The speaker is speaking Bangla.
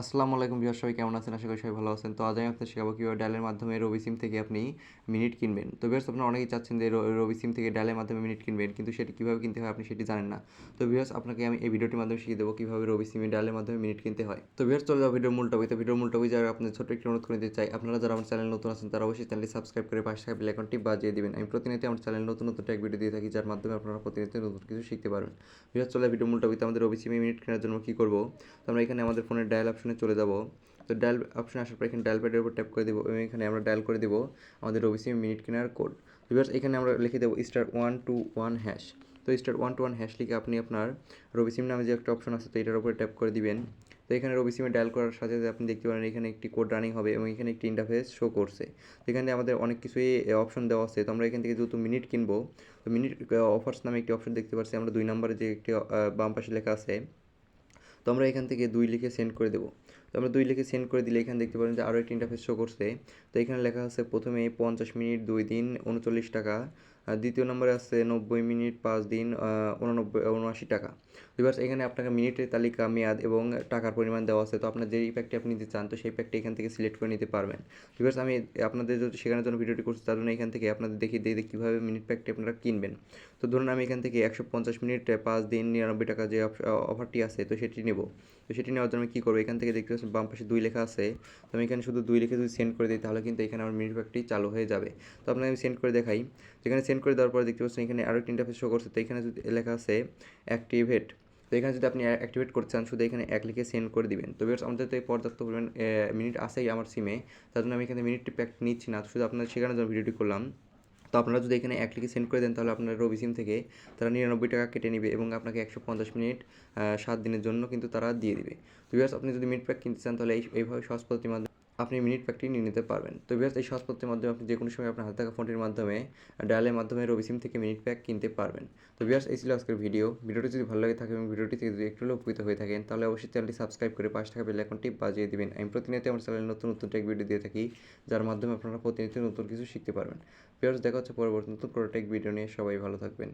আসসালামু আলাইকুম বিহার সবাই কেমন আছেন? আশা করি সবাই ভালো আছেন। তো আজ আমি আপনাদের শেখাবো কীভাবে ডায়ালের মাধ্যমে রবি সিম থেকে আপনি মিনিট কিনবেন। তো বিহার্স আপনারা অনেকেই চাচ্ছেন যে রবি সিম থেকে ডায়ালের মাধ্যমে মিনিট কিনবেন, কিন্তু সেটি কীভাবে কিনতে হয় আপনি সেটি জানেন না। তো বিহার্স আপনাকে আমি এই ভিডিওটির মাধ্যমে শিখিয়ে দেবো কীভাবে রবি সিমে ডায়ালের মাধ্যমে মিনিট কিনতে হয়। তো বিহার্স চলে যাও ভিডিওর মূল তো ভিডিওর মূল টপিক যারা আপনাদের ছোট্ট একটি অনুরোধ করে দিতে চাই আপনারা যারা আমার চ্যানেল নতুন আছেন, তারা অবশ্যই চ্যানেলটি সাবস্ক্রাইব করে পাশে থাকা বেল আইকনটি বাজিয়ে দিবেন। আমি প্রতিনিয়ত আমার চ্যানেল নতুন নতুন ট্যাগ ভিডিও দিয়ে থাকি, যার মাধ্যমে আপনারা প্রতিনিয়ত নতুন কিছু শিখতে পারবেন। বিহার্স চলে ভিডিও মূল টপিক। আমাদের রবি সিমে মিনিট কেনার জন্য কী করব? তো আমরা এখানে আমাদের ফোনের ডায়াল অপশনে চলে যাব। তো ডায়াল অপশন আসার পর এখানে ডায়াল প্যাডের উপর ট্যাপ করে দেবো এবং এখানে আমরা ডায়াল করে দেবো আমাদের রবি সিম মিনিট কেনার কোড ভিউয়ার্স এখানে আমরা লিখে দেবো star one two one hash তো star one two one hash লিখে আপনি আপনার রবি সিম নামে যে একটা অপশন আছে, তো এটার উপরে ট্যাপ করে দিবেন। তো এখানে রবি সিমে ডায়াল করার সাথে সাথে আপনি দেখতে পারেন এখানে একটি কোড রানিং হবে এবং এখানে একটি ইন্টারফেস শো করছে। তো এখানে আমাদের অনেক কিছুই অপশন দেওয়া আছে। তো আমরা এখান থেকে যেহেতু মিনিট কিনবো, তো মিনিট অফার্স নামে একটি অপশন দেখতে পাচ্ছি আমরা দুই নম্বরে যে একটি বাম পাশে লেখা আছে তো আমরা এখান থেকে দুই লিখে সেন্ড করে দেবো। তো আমরা দুই লিখে সেন্ড করে দিলে এখানে দেখতে পারেন যে আরও একটি ইন্টারফেস শো করছে। তো এখানে লেখা আছে, প্রথমে পঞ্চাশ মিনিট দুই দিন, উনচল্লিশ টাকা। দ্বিতীয় নম্বরে আছে নব্বই মিনিট পাঁচ দিন উননব্বই, উনআশি টাকা। এবার এখানে আপনাকে মিনিটের তালিকা, মেয়াদ এবং টাকার পরিমাণ দেওয়া আছে। তো আপনার যেই প্যাকটি আপনি নিতে চান, তো সেই প্যাকটি এখান থেকে সিলেক্ট করে নিতে পারবেন। এবার আমি আপনাদের যদি শেখানোর জন্য ভিডিওটি করছি, তার জন্য এখান থেকে আপনাদের দেখিয়ে দিয়ে কীভাবে মিনিট প্যাকটি আপনারা কিনবেন। তো ধরুন আমি এখান থেকে একশো পঞ্চাশ মিনিট পাঁচ দিন নিরানব্বই টাকা যে অফারটি আছে, তো সেটি নেব। তো সেটি নেওয়ার জন্য আমি কী করব? এখান থেকে দেখতে পাচ্ছেন বাম পাশে দুই লেখা আছে। তো আমি এখানে শুধু দুই লিখে যদি সেন্ড করে দিই, তাহলে কিন্তু এখানে আমার মিনিট প্যাকটি চালু হয়ে যাবে। তো আপনাকে আমি সেন্ড করে দেখাই। যেখানে সেন্ড করে দেওয়ার পরে দেখতে পাচ্ছেন এখানে আরও একটা ইন্টারফেস শো করছে। তো এখানে যদি লেখা আছে অ্যাক্টিভেট তো এখানে যদি আপনি অ্যাক্টিভেট করতে চান, শুধু এখানে এক লিখে সেন্ড করে দিবেন। তো বেশ আমাদের তো পর্যাপ্ত পরিমাণ মিনিট আসেই আমার সিমে তার জন্য আমি এখানে মিনিটটি প্যাক নিচ্ছি না। শুধু আপনার শেখানোর জন্য ভিডিওটি করলাম, তো আপনারা যদি এখানে এক লিখে সেন্ড করে দেন, তাহলে আপনার রবি সিম থেকে তারা নিরানব্বই টাকা কেটে নেবে এবং আপনাকে একশো পঞ্চাশ মিনিট সাত দিনের জন্য কিন্তু তারা দিয়ে দিবে। তো বিয়ার্স আপনি যদি মিনিট প্যাক কিনতে চান, তাহলে এইভাবে সহজ পদ্ধতির মাধ্যমে আপনি মিনিট প্যাকটি নিয়ে নিতে পারবেন। তো বিয়ার্স এই সহজ পদ্ধতির মাধ্যমে আপনি যে কোনো সময় আপনার হাতে থাকা ফোনটির মাধ্যমে ডায়ালের মাধ্যমে রবি সিম থেকে মিনিট প্যাক কিনতে পারবেন। তো বিয়ার্স এই ছিল আজকের ভিডিও ভিডিওটি যদি ভালো লাগে, থাকে এবং ভিডিওটি থেকে যদি একটু উপকৃত হয়ে থাকেন, তাহলে অবশ্যই চ্যানেলটি সাবস্ক্রাইব করে পাশে থাকা বেল আইকনটি বাজিয়ে দিবেন। আমি প্রতিনিয়ত আমার চ্যানেলে নতুন নতুন টেক ভিডিও দিয়ে থাকি, যার মাধ্যমে আপনারা প্রতিনিয়ত নতুন কিছু শিখতে পারবেন। বিয়ার্স দেখা হচ্ছে পরবর্তী নতুন কোনো টেক ভিডিও নিয়ে। সবাই ভালো থাকবেন।